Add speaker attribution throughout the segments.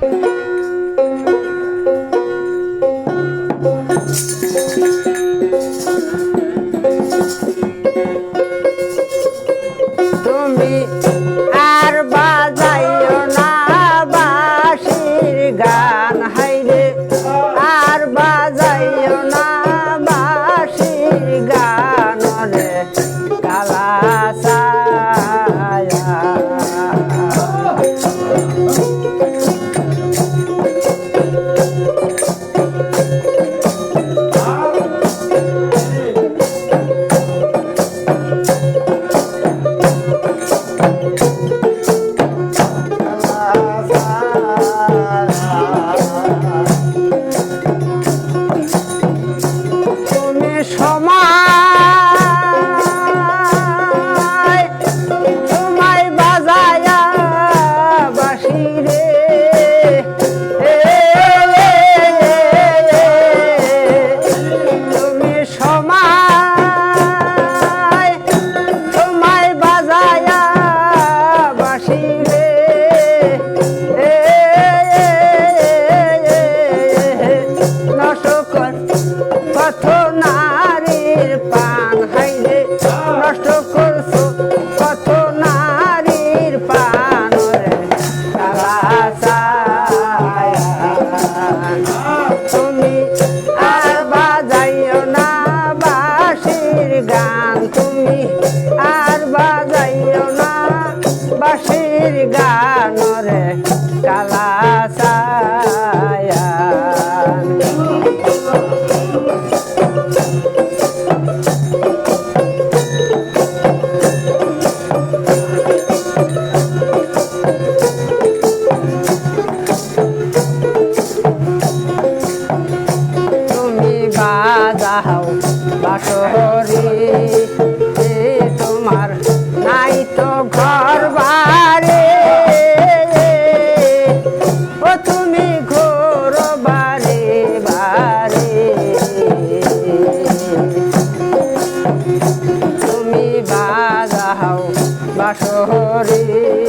Speaker 1: thank you. তুমি আর বাজাইও না বাঁশির গান। তুমি আর বাজাইও না বাঁশির গান। বাসরে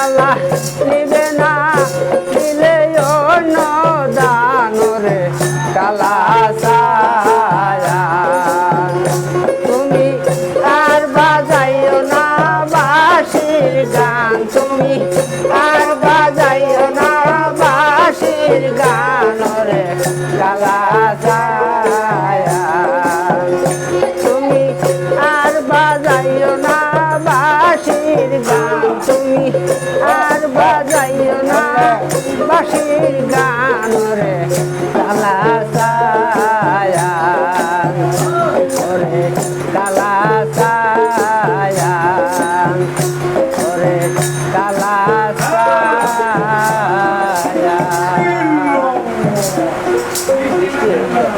Speaker 1: মালা নিবে না, দিলে অন্য দানরে কালা সায়া তুমি আর বাজাইও না বাসির গান, তুমি আর বাজাইও না বাসির গানরে কালা সায়া যাইও না বাসির গান রে তালা